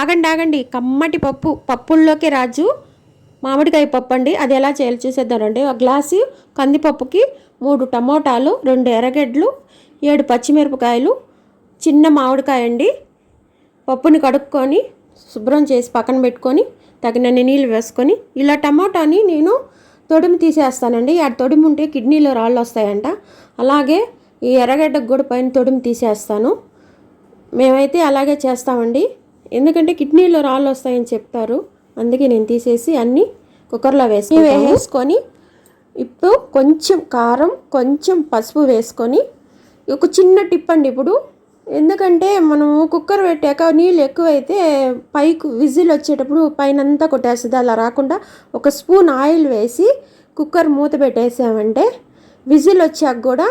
ఆగండి ఆగండి కమ్మటి పప్పు పప్పుల్లోకి రాజు. మామిడికాయ పప్పు అండి. అది ఎలా చేయాలి చూసేద్దామండి. ఒక గ్లాసు కందిపప్పుకి మూడు టమోటాలు రెండు ఎర్రగడ్డలు ఏడు పచ్చిమిరపకాయలు చిన్న మామిడికాయ అండి. పప్పుని కడుక్కొని శుభ్రం చేసి పక్కన పెట్టుకొని తగినన్ని నీళ్ళు వేసుకొని ఇలా టమాటాని నేను తొడిమి తీసేస్తానండి. ఆ తొడిమి ఉంటే కిడ్నీలో రాళ్ళు వస్తాయంట. అలాగే ఈ ఎర్రగడ్డకు కూడా పైన తొడిమి తీసేస్తాను. మేమైతే అలాగే చేస్తామండి. ఎందుకంటే కిడ్నీలో రాళ్ళు వస్తాయని చెప్తారు. అందుకే నేను తీసేసి అన్నీ కుక్కర్లో వేసి వేసుకొని ఇప్పుడు కొంచెం కారం కొంచెం పసుపు వేసుకొని ఒక చిన్న టిప్ అండి ఇప్పుడు. ఎందుకంటే మనము కుక్కర్ పెట్టాక నీళ్ళు ఎక్కువైతే పైకి విజిల్ వచ్చేటప్పుడు పైన అంతా కొట్టేస్తుంది. అలా రాకుండా ఒక స్పూన్ ఆయిల్ వేసి కుక్కర్ మూత పెట్టేసామంటే విజిల్ వచ్చాక కూడా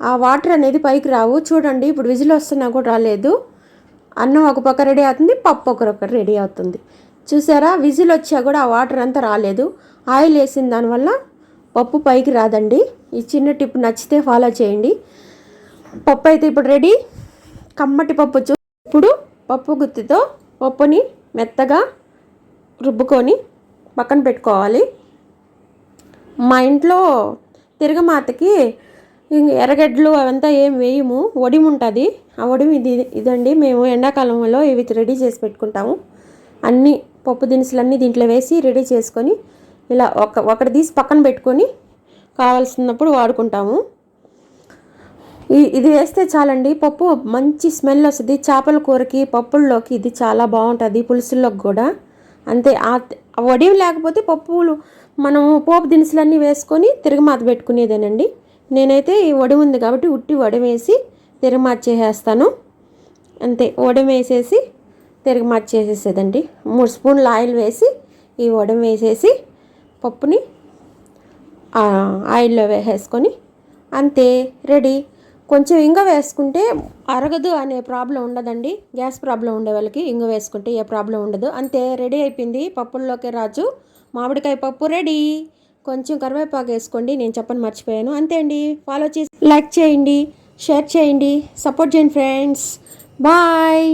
ఆ వాటర్ అనేది పైకి రావు. చూడండి ఇప్పుడు విజిల్ వస్తున్నా కూడా రాలేదు. అన్నం ఒక పక్క రెడీ అవుతుంది పప్పు ఒక రెడీ అవుతుంది. చూసారా? విజిల్ వచ్చా కూడా ఆ వాటర్ అంతా రాలేదు. ఆయిల్ వేసిన దానివల్ల పప్పు పైకి రాదండి. ఈ చిన్న టిప్ నచ్చితే ఫాలో చేయండి. పప్పు అయితే ఇప్పుడు రెడీ. కమ్మటి పప్పు చూ ఇప్పుడు పప్పు గుత్తితో పప్పుని మెత్తగా రుబ్బుకొని పక్కన పెట్టుకోవాలి. మా ఇంట్లో తిరగమాతకి ఇంక ఎర్రగడ్డలు అవంతా ఏం వేయము ఒడిమి ఉంటుంది. ఆ ఒడిమి ఇది ఇదండి. మేము ఎండాకాలంలో ఇవి రెడీ చేసి పెట్టుకుంటాము. అన్నీ పప్పు దినుసులన్నీ దీంట్లో వేసి రెడీ చేసుకొని ఇలా ఒక ఒకటి తీసి పక్కన పెట్టుకొని కావాల్సినప్పుడు వాడుకుంటాము. ఈ- ఇది వేస్తే చాలండి. పప్పు మంచి స్మెల్ వస్తుంది. చేపల కూరకి పప్పుల్లోకి ఇది చాలా బాగుంటుంది. పులుసుల్లోకి కూడా. అంతే. ఆ వడివి వడియం లేకపోతే పప్పులు మనము పోపు దినుసులన్నీ వేసుకొని తిరగమాత పెట్టుకునేదేనండి. నేనైతే ఈ వడి ఉంది కాబట్టి ఉట్టి వడమేసి వేసి అంతే వడం వేసేసి తిరగమాత మూడు స్పూన్లు ఆయిల్ వేసి ఈ వడం వేసేసి పప్పుని ఆయిల్లో వేసేసుకొని అంతే రెడీ. కొంచెం ఇంగ వేసుకుంటే అరగదు అనే ప్రాబ్లం ఉండదండి. గ్యాస్ ప్రాబ్లం ఉండే వాళ్ళకి ఇంగ వేసుకుంటే ఏ ప్రాబ్లం ఉండదు. అంతే రెడీ అయిపోయింది పప్పుల్లోకి రాజు. మామిడికాయ పప్పు రెడీ. కొంచెం కరివేపాకు వేసుకోండి నేను చెప్పని మర్చిపోయాను. అంతే అండి. ఫాలో చేసి లైక్ చేయండి షేర్ చేయండి సపోర్ట్ చేయండి ఫ్రెండ్స్ బాయ్